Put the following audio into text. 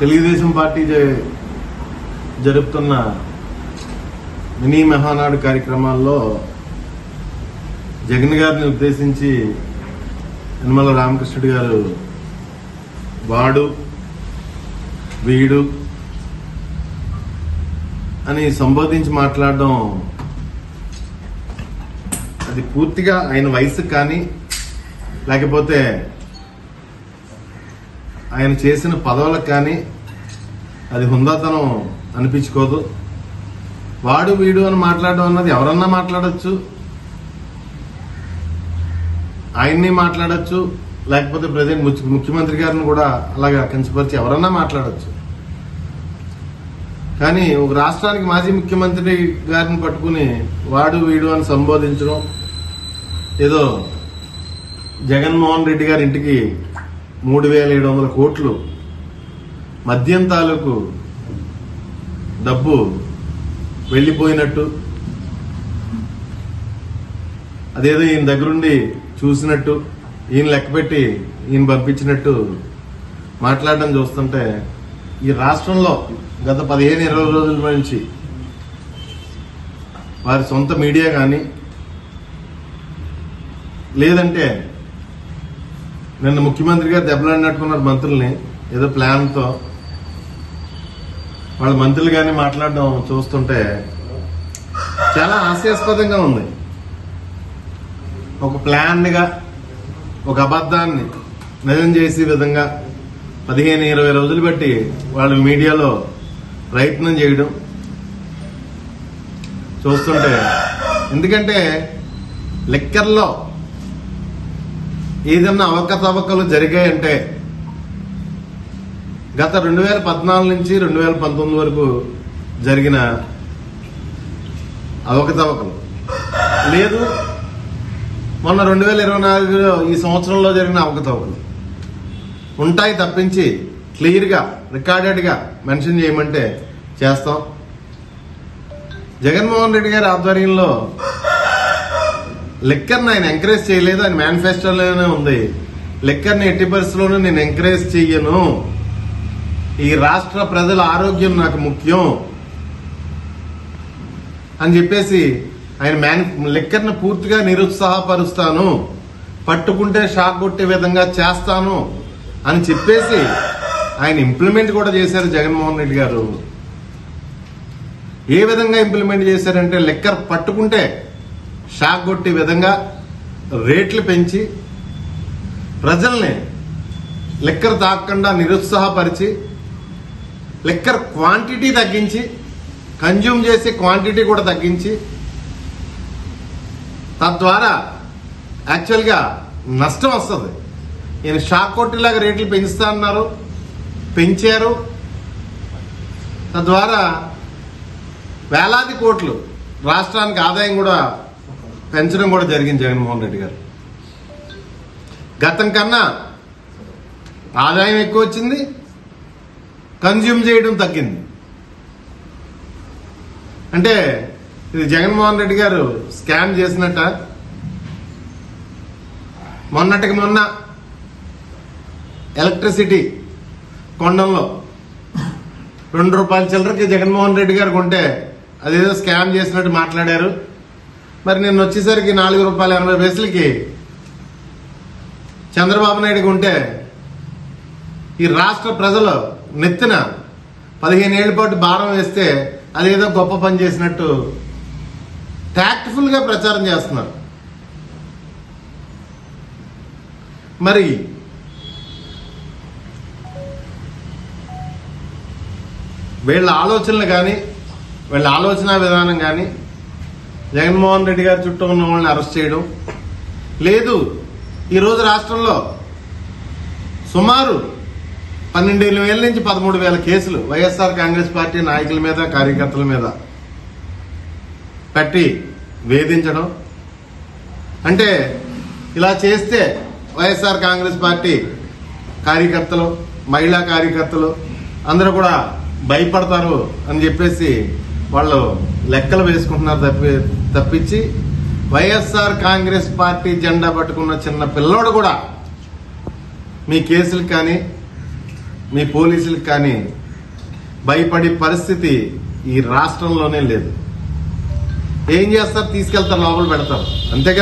Telugu Desam party జరుపుతున్న mini Mahanadu కార్యక్రమాల్లో జగన్ గారిని ఉద్దేశించి యనమల రామకృష్ణుడు గారు వాడు వీడు అని సంబోధించి మాట్లాడడం అది పూర్తిగా ఆయన వయసు కానీ లేకపోతే ఆయన చేసిన పదవులకు కానీ అది హుందాతనం అనిపించుకోదు. వాడు వీడు అని మాట్లాడడం అన్నది ఎవరన్నా మాట్లాడచ్చు. ఆయన్ని మాట్లాడచ్చు. లేకపోతే ప్రజెంట్ ముఖ్యమంత్రి గారిని కూడా అలాగా కించపరిచి ఎవరన్నా మాట్లాడచ్చు. కానీ ఒక రాష్ట్రానికి మాజీ ముఖ్యమంత్రి గారిని పట్టుకుని వాడు వీడు అని సంబోధించడం ఏదో జగన్మోహన్ రెడ్డి గారి ఇంటికి మూడు వేల ఏడు వందల కోట్లు మద్యం తాలూకు డబ్బు వెళ్ళిపోయినట్టు. అదేదో ఈయన దగ్గరుండి చూసినట్టు ఈయన లెక్కపెట్టి ఈయన పంపించినట్టు మాట్లాడడం చూస్తుంటే ఈ రాష్ట్రంలో గత పదిహేను ఇరవై రోజుల నుంచి వారి సొంత మీడియా కానీ లేదంటే నిన్న ముఖ్యమంత్రి గారు దెబ్బలాడినట్టుకున్నారు మంత్రుల్ని ఏదో ప్లాన్తో. వాళ్ళ మంత్రులు కానీ మాట్లాడడం చూస్తుంటే చాలా హాస్యాస్పదంగా ఉంది. ఒక ప్లాన్గా ఒక అబద్ధాన్ని నిజం చేసే విధంగా పదిహేను ఇరవై రోజులు బట్టి వాళ్ళు మీడియాలో ప్రయత్నం చేయడం చూస్తుంటే ఎందుకంటే లెక్కర్లో ఏదన్నా అవకతవకలు జరిగాయంటే గత రెండు వేల పద్నాలుగు నుంచి రెండు వేల పంతొమ్మిది వరకు జరిగిన అవకతవకలు. లేదు మొన్న రెండు వేల ఇరవై నాలుగులో ఈ సంవత్సరంలో జరిగిన అవకతవకలు. ఉంటాయి తప్పించి క్లియర్గా రికార్డెడ్గా మెన్షన్ చేయమంటే చేస్తాం. జగన్మోహన్ రెడ్డి గారి ఆధ్వర్యంలో లిక్కర్ని ఆయన ఎంకరేజ్ చేయలేదు ఆయన మేనిఫెస్టోలోనే ఉంది. లిక్కర్ని ఎట్టి పరిస్థితుల్లోనూ నేను ఎంకరేజ్ చెయ్యను. ఈ రాష్ట్ర ప్రజల ఆరోగ్యం నాకు ముఖ్యం. అని చెప్పేసి ఆయన మ్యాన్ లిక్కర్ని పూర్తిగా నిరుత్సాహపరుస్తాను. పట్టుకుంటే షాక్ కొట్టే విధంగా చేస్తాను అని చెప్పేసి ఆయన ఇంప్లిమెంట్ కూడా చేశారు జగన్మోహన్ రెడ్డి గారు. ఏ విధంగా ఇంప్లిమెంట్ చేశారంటే లిక్కర్ పట్టుకుంటే షాక్ కొట్టే విధంగా రేట్లు పెంచి ప్రజల్ని లెక్కర్ తాగకుండా నిరుత్సాహపరిచి లెక్కర్ క్వాంటిటీ తగ్గించి కన్జ్యూమ్ చేసే క్వాంటిటీ కూడా తగ్గించి తద్వారా యాక్చువల్గా నష్టం వస్తుంది. ఈయన షాక్ కొట్టేలాగా రేట్లు పెంచుతా అన్నారు పెంచారు. తద్వారా వేలాది కోట్లు రాష్ట్రానికి ఆదాయం కూడా పెంచడం కూడా జరిగింది జగన్మోహన్ రెడ్డి గారు. గతం కన్నా ఆదాయం ఎక్కువ వచ్చింది కన్జ్యూమ్ చేయడం తగ్గింది. అంటే ఇది జగన్మోహన్ రెడ్డి గారు స్కామ్ చేసినట్ట. మొన్నటికి మొన్న ఎలక్ట్రిసిటీ కొండంలో రెండు రూపాయల చిల్లరకి జగన్మోహన్ రెడ్డి గారు కొంటే అదేదో స్కామ్ చేసినట్టు మాట్లాడారు. మరి నేను వచ్చేసరికి నాలుగు రూపాయల ఎనభై పైసలకి చంద్రబాబు నాయుడు ఉంటే ఈ రాష్ట్ర ప్రజలు నెత్తిన పదిహేను ఏళ్ళ పాటు భారం వేస్తే అదేదో గొప్ప పని చేసినట్టు ట్యాక్ట్ఫుల్గా ప్రచారం చేస్తున్నారు. మరి వీళ్ళ ఆలోచనలు కానీ వీళ్ళ ఆలోచన విధానం కానీ జగన్మోహన్ రెడ్డి గారి చుట్టూ ఉన్న వాళ్ళని అరెస్ట్ చేయడం. లేదు ఈరోజు రాష్ట్రంలో సుమారు పన్నెండు వేల నుంచి పదమూడు వేల కేసులు వైఎస్ఆర్ కాంగ్రెస్ పార్టీ నాయకుల మీద కార్యకర్తల మీద పెట్టి వేధించడం. అంటే ఇలా చేస్తే వైఎస్ఆర్ కాంగ్రెస్ పార్టీ కార్యకర్తలు మహిళా కార్యకర్తలు అందరూ కూడా భయపడతారు అని చెప్పేసి వాళ్ళు లెక్కలు వేసుకుంటున్నారు తప్పి తప్పించి వైఎస్ఆర్ కాంగ్రెస్ పార్టీ జెండా పట్టుకున్న చిన్న పిల్లోడు కూడా మీ కేసులు కానీ మీ పోలీసులకు కానీ భయపడే పరిస్థితి ఈ రాష్ట్రంలోనే లేదు. ఏం చేస్తారు? తీసుకెళ్తారు లోపల పెడతారు. అంతేగా